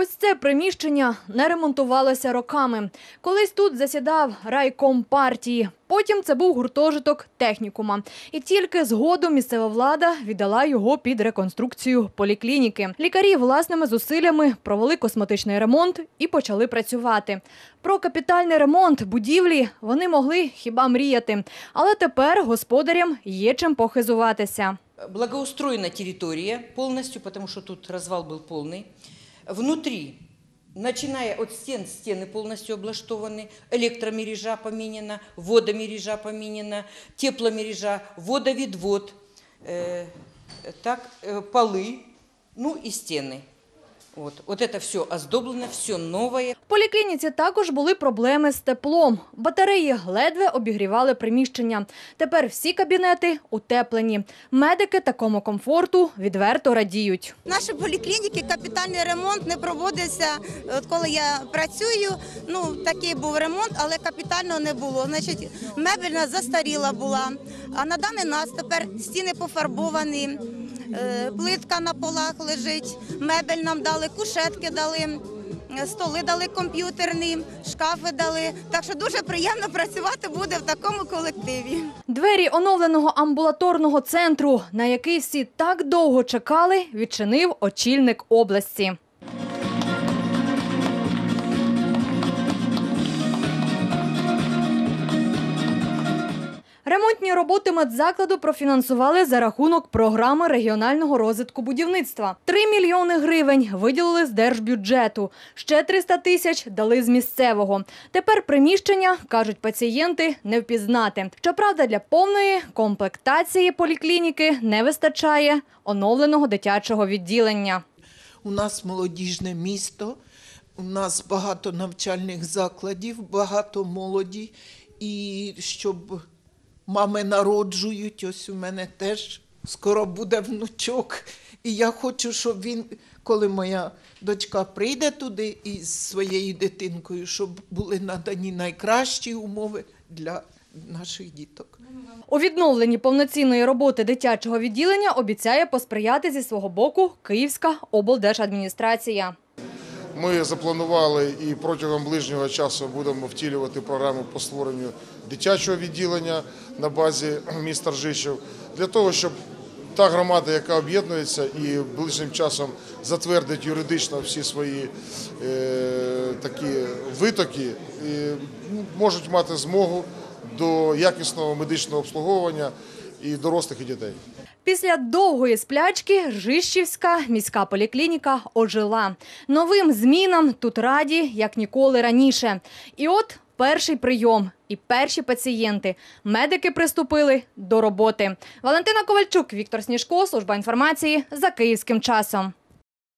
Ось це приміщення не ремонтувалося роками. Колись тут засідав райком партії. Потім це був гуртожиток технікума. І тільки згодом місцева влада віддала його під реконструкцію поліклініки. Лікарі власними зусиллями провели косметичний ремонт і почали працювати. Про капітальний ремонт будівлі вони могли хіба мріяти. Але тепер господарям є чим похизуватися. Благоустроена территория полностью, потому что тут развал был полный. Внутри, начиная от стен, стены полностью облаштованы, электромережа поменена, водомережа поменена, тепломережа, водовідвод, э, так, э, полы, ну и стены. Вот, вот это все оздоблено, все новое. В поліклініці також були проблеми з теплом. Батареї ледве обігрівали приміщення. Тепер всі кабінети утеплені. Медики такому комфорту відверто радіють. В нашій поліклініці капітальний ремонт не проводився. От коли я працюю, ну такий був ремонт, але капітального не було. Значить, мебельна застаріла була. А на даний нас тепер стіни пофарбовані, плитка на полах лежить, мебель нам дали, кушетки дали. е, Столи дали комп'ютерні, шкафи дали. Так що дуже приємно працювати буде в такому колективі. Двері оновленого амбулаторного центру, на який всі так довго чекали, відчинив очільник області. Ремонтні роботи медзакладу профінансували за рахунок програми регіонального розвитку будівництва. 3 мільйони гривень виділили з держбюджету. Ще 300 тисяч дали з місцевого. Тепер приміщення, кажуть пацієнти, не впізнати. Щоправда, для повної комплектації поліклініки не вистачає оновленого дитячого відділення. У нас молодіжне місто, у нас багато навчальних закладів, багато молоді. І щоб мами народжують, ось у мене теж скоро буде внучок. І я хочу, щоб він, коли моя дочка прийде туди із своєю дитинкою, щоб були надані найкращі умови для наших діток. У відновленні повноцінної роботи дитячого відділення обіцяє посприяти зі свого боку Київська облдержадміністрація. Ми запланували і протягом ближнього часу будемо втілювати програму по створенню дитячого відділення на базі міста Ржичів для того, щоб та громада, яка об'єднується і ближнім часом затвердить юридично всі свої е, такі витоки, і, ну, можуть мати змогу до якісного медичного обслуговування і дорослих і дітей. Після довгої сплячки Ржищівська міська поліклініка ожила. Новим змінам тут раді, як ніколи раніше. І от перший прийом і перші пацієнти. Медики приступили до роботи. Валентина Ковальчук, Віктор Сніжко, служба інформації за київським часом.